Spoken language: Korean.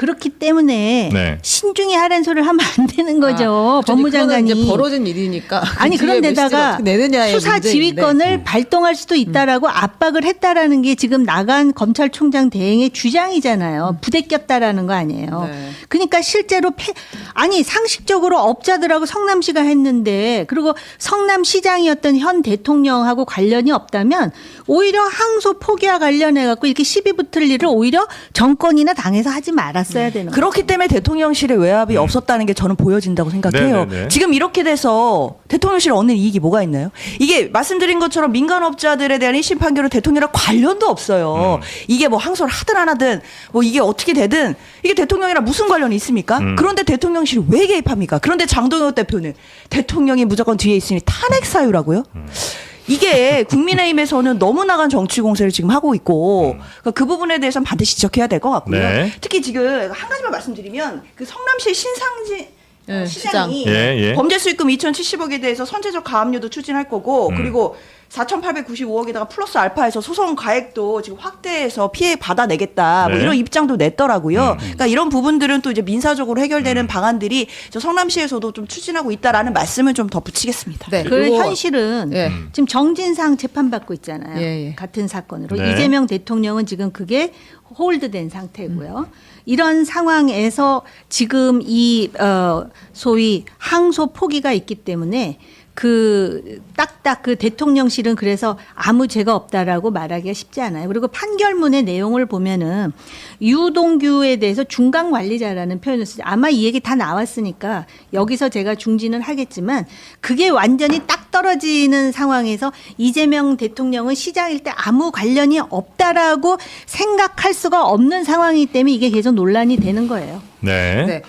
그렇기 때문에 네. 신중히 하라는 소리를 하면 안 되는 거죠. 아, 법무장관이. 이제 벌어진 일이니까. 아니 그 그런데다가 수사 문제인데. 음. 지휘권을 발동할 수도 있다라고 압박을 했다라는 게 지금 나간 검찰총장 대행의 주장이잖아요. 부대꼈다라는 거 아니에요. 네. 그러니까 실제로 패, 아니 상식적으로 업자들하고 성남시가 했는데 그리고 성남시장이었던 현 대통령하고 관련이 없다면 오히려 항소 포기와 관련해 갖고 이렇게 시비 붙을 일을 오히려 정권이나 당에서 하지 말았어 야 되는 거예요. 그렇기 때문에 대통령실의 외압이 없었다는 게 저는 보여진다고 생각해요. 음. 네네네. 지금 이렇게 돼서 대통령실 얻는 이익이 뭐가 있나요? 이게 말씀드린 것처럼 민간업자들에 대한 1심 판결은 대통령이랑 관련도 없어요. 음. 이게 뭐 항소를 하든 안 하든 뭐 이게 어떻게 되든 이게 대통령이랑 무슨 관련이 있습니까? 음. 그런데 대통령실이 왜 개입합니까? 그런데 장동혁 대표는 대통령이 무조건 뒤에 있으니 탄핵 사유라고요? 음. 이게 국민의힘에서는 너무 나간 정치 공세를 지금 하고 있고 그러니까 그 부분에 대해서는 반드시 지적해야 될 것 같고요. 음. 네. 특히 지금 한 가지만 말씀드리면 그 성남시 신상지 예, 시장이 시장. 예, 예. 범죄 수익금 2,070억에 대해서 선제적 가압류도 추진할 거고 음. 그리고 4,895억에다가 플러스 알파에서 소송 가액도 지금 확대해서 피해 받아내겠다 뭐 네. 이런 입장도 냈더라고요. 음. 그러니까 이런 부분들은 또 이제 민사적으로 해결되는 방안들이 저 성남시에서도 좀 추진하고 있다라는 말씀을 좀 덧붙이겠습니다. 네. 그 그리고- 현실은 예. 지금 정진상 재판받고 있잖아요. 예, 예. 같은 사건으로 네. 이재명 대통령은 지금 그게 홀드된 상태고요. 이런 상황에서 지금 이 어, 소위 항소 포기가 있기 때문에 그 딱딱 그 대통령실은 그래서 아무 죄가 없다라고 말하기가 쉽지 않아요. 그리고 판결문의 내용을 보면은 유동규에 대해서 중간 관리자라는 표현을 쓰죠. 아마 이 얘기 다 나왔으니까 여기서 제가 중지는 하겠지만 그게 완전히 딱 떨어지는 상황에서 이재명 대통령은 시장일 때 아무 관련이 없다라고 생각할 수가 없는 상황이기 때문에 이게 계속 논란이 되는 거예요. 네. 네.